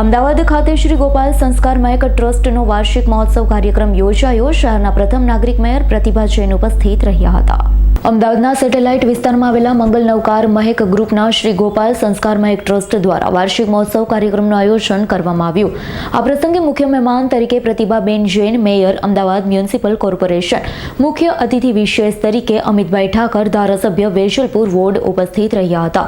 અમદાવાદ ખાતે શ્રી ગોપાલ સંસ્કાર મયક ટ્રસ્ટનો વાર્ષિક મહોત્સવ કાર્યક્રમ યોજાયો. શહેરના પ્રથમ નાગરિક મેયર પ્રતિભા જૈન ઉપસ્થિત રહ્યા હતા. અમદાવાદના સેટેલાઇટ વિસ્તારમાં આવેલા મંગલ નવકાર મહેક ગ્રુપના શ્રી ગોપાલ સંસ્કાર મહેક ટ્રસ્ટ દ્વારા વાર્ષિક મહોત્સવ કાર્યક્રમનું આયોજન કરવામાં આવ્યું. આ પ્રસંગે મુખ્ય મહેમાન તરીકે Pratibhaben Jain, mayor, Ahmedabad municipal corporation, મુખ્ય અતિથિ વિશેષ તરીકે અમિતભાઈ ઠાકર, ધારાસભ્ય વેજલપુર વોર્ડ ઉપસ્થિત રહ્યા હતા.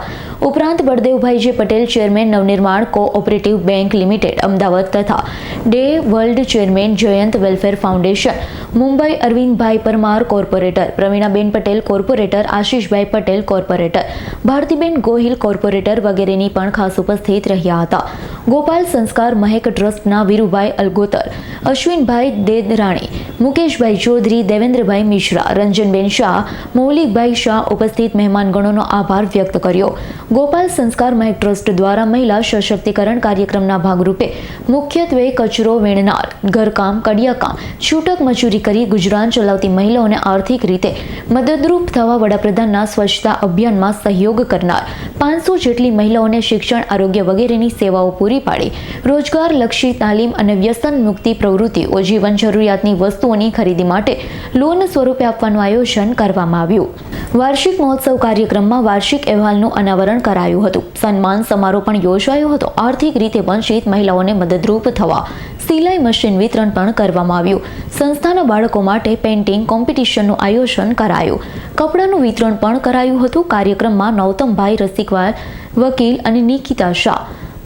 ઉપરાંત Baldevbhaiji Patel, chairman Navnirman cooperative bank limited, Ahmedabad તથા day world chairman Jayant welfare foundation, Mumbai Arvindbhai Parmar corporator, Pravinaben Patel corporator Ashishbhai Patel corporator. Bhartiben Gohil corporator વગેરેની પણ ખાસ ઉપસ્થિત રહ્યા હતા. ગોપાલ સંસ્કાર મહેક ટ્રસ્ટના વીરુભાઈ અલગોતર, અશ્વિનભાઈ દેદરાણી, મુકેશભાઈ ચૌધરી, દેવેન્દ્રભાઈ મિશ્રા, રંજનબેન શાહ, મૌલિકભાઈ શાહ ઉપસ્થિત મહેમાનગણોનો આભાર વ્યક્ત કર્યો. ગોપાલ સંસ્કાર મહેક ટ્રસ્ટ દ્વારા મહિલા સશક્તિકરણ કાર્યક્રમના ભાગરૂપે મુખ્યત્વે કચરો વીણનાર, ઘરકામ, કડિયાકામ, છૂટક મજૂરી કરી ગુજરાન ચલાવતી મહિલાઓને આર્થિક રીતે મદદરૂપ થવા વડાપ્રધાનના સ્વચ્છતા અભિયાનમાં સહયોગ કરનાર પાંચસો જેટલી મહિલાઓને શિક્ષણ, આરોગ્ય વગેરેની સેવાઓ પૂરી પાડી. રોજગારલક્ષી તાલીમ અને વ્યસન મુક્તિ પ્રવૃત્તિઓ જીવન જરૂરિયાતની વસ્તુઓની ખરીદી માટે લોન સ્વરૂપે આપવાનું આયોજન કરવામાં આવ્યું. વાર્ષિક મહોત્સવ કાર્યક્રમમાં વાર્ષિક અહેવાલનું અનાવરણ કરાયું હતું. સન્માન સમારોહ પણ યોજાયો હતો. આર્થિક રીતે વંચિત મહિલાઓને મદદરૂપ થવા સિલાઈ મશીન વિતરણ પણ કરવામાં આવ્યું. સંસ્થાના બાળકો માટે પેઇન્ટિંગ કોમ્પિટિશનનું આયોજન કરાયું. કપડાનું વિતરણ પણ કરાયું હતું. કાર્યક્રમમાં નૌતમભાઈ રસિકવાલ, વકીલ અને Nikita Shah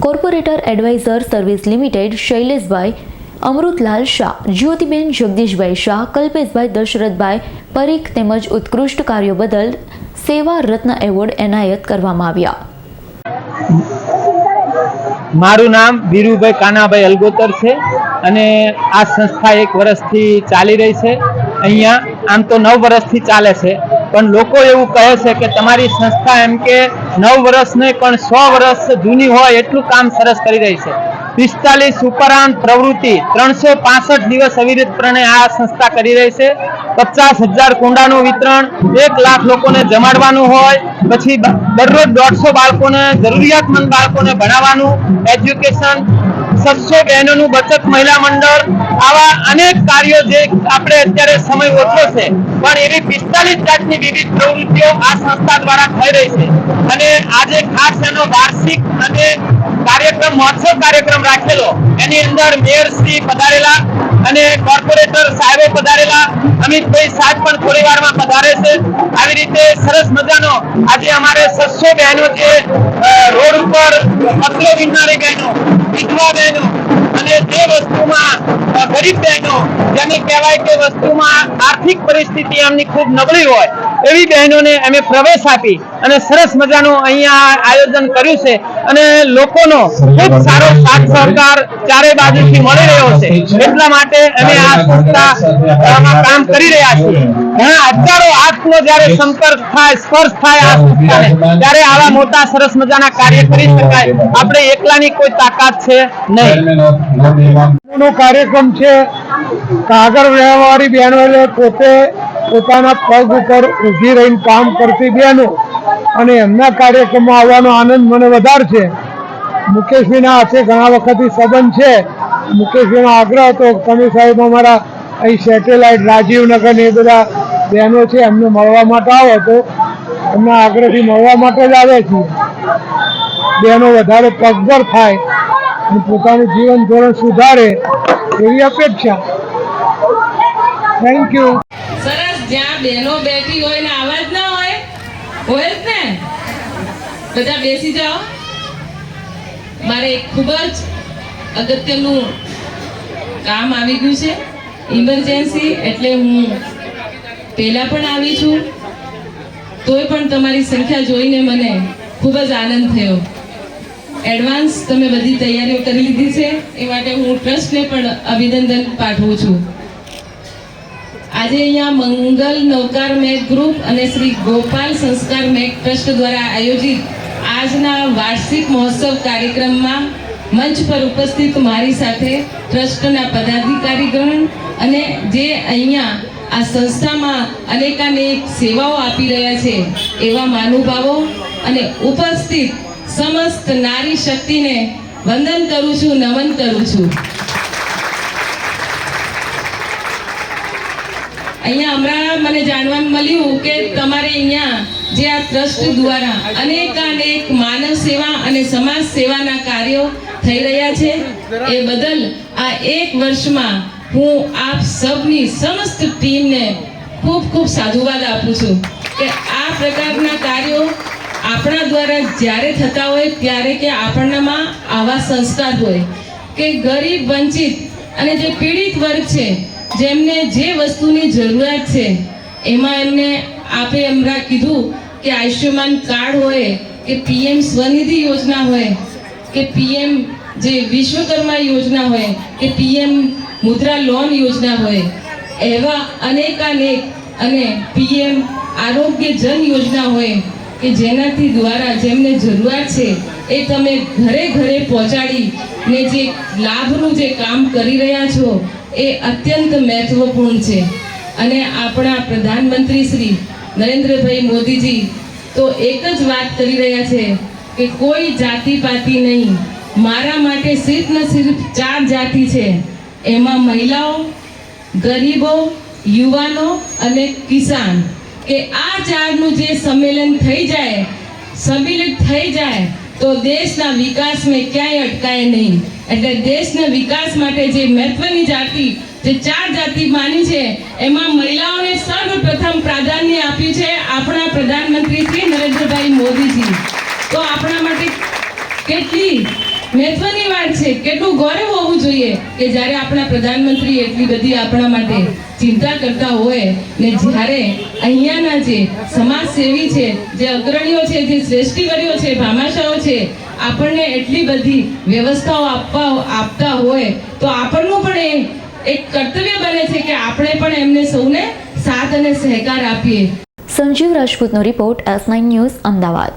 corporator advisor service limited Shaileshbhai Amrutlal Shah, Jyotiben Jagdishbhai Shah, Kalpeshbhai Dashrathbhai Parikh તેમજ ઉત્કૃષ્ટ કાર્યો બદલ સેવા રત્ન એવોર્ડ એનાયત કરવામાં આવ્યા. મારું નામ વીરુભાઈ કાનાભાઈ અલગોતર છે અને આ સંસ્થા એક વર્ષથી ચાલી રહી છે. અહીંયા આમ તો નવ વર્ષથી ચાલે છે, પણ લોકો એવું કહે છે કે તમારી સંસ્થા એમ કે નવ વર્ષ નહીં, પણ સો વર્ષ જૂની હોય એટલું કામ સરસ કરી રહી છે. પિસ્તાલીસ ઉપરાંત પ્રવૃત્તિ, ત્રણસો પાસઠ દિવસ અવિરતપણે આ સંસ્થા કરી રહી છે. પચાસ હજાર કુંડાનું વિતરણ, એક લાખ લોકોને જમાડવાનું હોય, પછી દરરોજ દોઢસો બાળકોને, જરૂરિયાતમંદ બાળકોને ભણાવવાનું, એજ્યુકેશન સત્સો બહેનોનું બચત, મહિલા મંડળ, આવા અનેક કાર્યો જે આપણે અત્યારે સમય ઓછો છે. પણ એવી પિસ્તાલીસ જાતની વિવિધ પ્રવૃત્તિઓ આ સંસ્થા દ્વારા થઈ રહી છે. અને આજે ખાસ એનો વાર્ષિક અને કાર્યક્રમ, મહોત્સવ કાર્યક્રમ રાખેલો. એની અંદર મેયર શ્રી પધારેલા અને કોર્પોરેટર સાહેબો પધારેલા અમિતભાઈ સાહેબ પણ થોડી વારમાં પધારે છે. આવી રીતે સરસ મજાનો આજે અમારે સસ્સો બહેનો જે રોડ ઉપર પતલો વિનનારી બહેનો, વિધવા બહેનો અને જે વસ્તુમાં ગરીબ બહેનો, જેને કહેવાય કે વસ્તુમાં આર્થિક પરિસ્થિતિ એમની ખૂબ નબળી હોય એવી બહેનોને અમે પ્રવેશ આપી અને સરસ મજાનું અહીંયા આયોજન કર્યું છે અને લોકોનો ખૂબ સારો સાથ સહકાર ચારે બાજુથી મળી રહ્યો છે. એટલા માટે અમે આ સંસ્થામાં કામ કરી રહ્યા છીએ. મજાના કાર્ય કરી શકાય. આપણે એકલાની કોઈ તાકાત છે નહીં. કાર્યક્રમ છે. કાગળ વ્યવહારી બહેનો એટલે પોતે પોતાના પગ ઉપર ઊભી રહીને કામ કરતી બહેનો અને એમના કાર્યક્રમમાં આવવાનો આનંદ મને વધારે છે. મુકેશભાઈના હાથે ઘણા વખતથી સંબંધ છે. મુકેશભાઈનો આગ્રહ હતો કમી સાહેબ અમારા અહીં સેટેલાઇટ રાજીવનગર એ બધા બહેનો છે, એમને મળવા માટે આવો તો. એમના આગ્રહથી મળવા માટે જ આવે છે. બહેનો વધારે પગભર થાય અને પોતાનું જીવન ધોરણ સુધારે એવી અપેક્ષા. થેન્ક યુ જ્યાં બહેનો બેઠી હોય ને અવાજ ના હોય હોય જ ને? બધા બેસી જાઓ. મારે ખૂબ જ અગત્યનું કામ આવી ગયું છે. ઇમરજન્સી એટલે હું પહેલાં પણ આવી છું. તોય પણ તમારી સંખ્યા જોઈને મને ખૂબ જ આનંદ થયો. એડવાન્સ તમે બધી તૈયારીઓ કરી લીધી છે. એ માટે હું ટ્રસ્ટને પણ અભિનંદન પાઠવું છું. આજે અહીંયા મંગલ નવકાર મેઘ ગ્રુપ અને શ્રી ગોપાલ સંસ્કાર મેઘ ટ્રસ્ટ દ્વારા આયોજિત આજના વાર્ષિક મહોત્સવ કાર્યક્રમમાં મંચ પર ઉપસ્થિત મારી સાથે ટ્રસ્ટના પદાધિકારીગણ અને જે અહીંયા આ સંસ્થામાં અનેકાનેક સેવાઓ આપી રહ્યા છે એવા મહાનુભાવો અને ઉપસ્થિત સમસ્ત નારી શક્તિને વંદન કરું છું, નમન કરું છું. અહીંયા હમણાં મને જાણવા મળ્યું કે તમારે અહીંયા જે આ ટ્રસ્ટ દ્વારા અનેકાનેક માનવ સેવા અને સમાજ સેવાના કાર્યો થઈ રહ્યા છે, એ બદલ આ એક વર્ષમાં હું આપ સબની સમસ્ત ટીમને ખૂબ ખૂબ સાધુવાદ આપું છું કે આ પ્રકારના કાર્યો આપણા દ્વારા જ્યારે થતા હોય ત્યારે કે આપણનામાં આવા સંસ્કાર હોય કે ગરીબ વંચિત અને જે પીડિત વર્ગ છે જેમને જે વસ્તુની જરૂરિયાત છે, એમાં એમને આપે હમણાં કીધું કે આયુષ્યમાન કાર્ડ હોય, કે પીએમ સ્વનિધિ યોજના હોય, કે પીએમ જે વિશ્વકર્મા યોજના હોય, કે પીએમ મુદ્રા લોન યોજના હોય, એવા અનેકાનેક અને પીએમ આરોગ્ય જન યોજના હોય, કે જેનાથી દ્વારા જેમને જરૂરિયાત છે, એ તમે ઘરે ઘરે પહોંચાડી ને જે લાભનું જે કામ કરી રહ્યા છો એ અત્યંત મહત્વપૂર્ણ છે. અને આપણા પ્રધાનમંત્રી શ્રી નરેન્દ્રભાઈ મોદીજી તો એક જ વાત કરી રહ્યા છે કે કોઈ જાતિ પાતિ નહીં. મારા માટે સિર્ફ ને સિર્ફ ચાર જાતિ છે. એમાં મહિલાઓ, ગરીબો, યુવાનો અને કિસાન. કે આ ચારનું જે સંમેલન થઈ જાય, સંમિલિત થઈ જાય, તો દેશના વિકાસમાં ક્યાંય અટકાય નહીં. એટલે દેશના વિકાસ માટે જે મહત્વની જાતિ, જે ચાર જાતિ માની છે, એમાં મહિલાઓને સર્વપ્રથમ પ્રાધાન્ય આપ્યું છે આપણા પ્રધાનમંત્રી શ્રી નરેન્દ્રભાઈ મોદીજી. તો આપણા માટે કેટલી મહત્વની વાત છે, કેટલું ગૌરવ હોવું જોઈએ કે જ્યારે આપણા પ્રધાનમંત્રી એટલી બધી આપણા માટે ચિંતા કરતા હોય ને જ્યારે અહીંયાના જે સમાજ સેવી છે, જે અગ્રણીઓ છે, જે શ્રેષ્ઠીવરીઓ છે, ભામાશાઓ છે, આપણને એટલી બધી વ્યવસ્થાઓ આપવા, આપતા હોય, તો આપણનું પણ એ એક કર્તવ્ય બને છે કે આપણે પણ એમને સૌને સાથ અને સહકાર આપીએ. Sanjeev રાજપૂતનો report S nine news, Ahmedabad.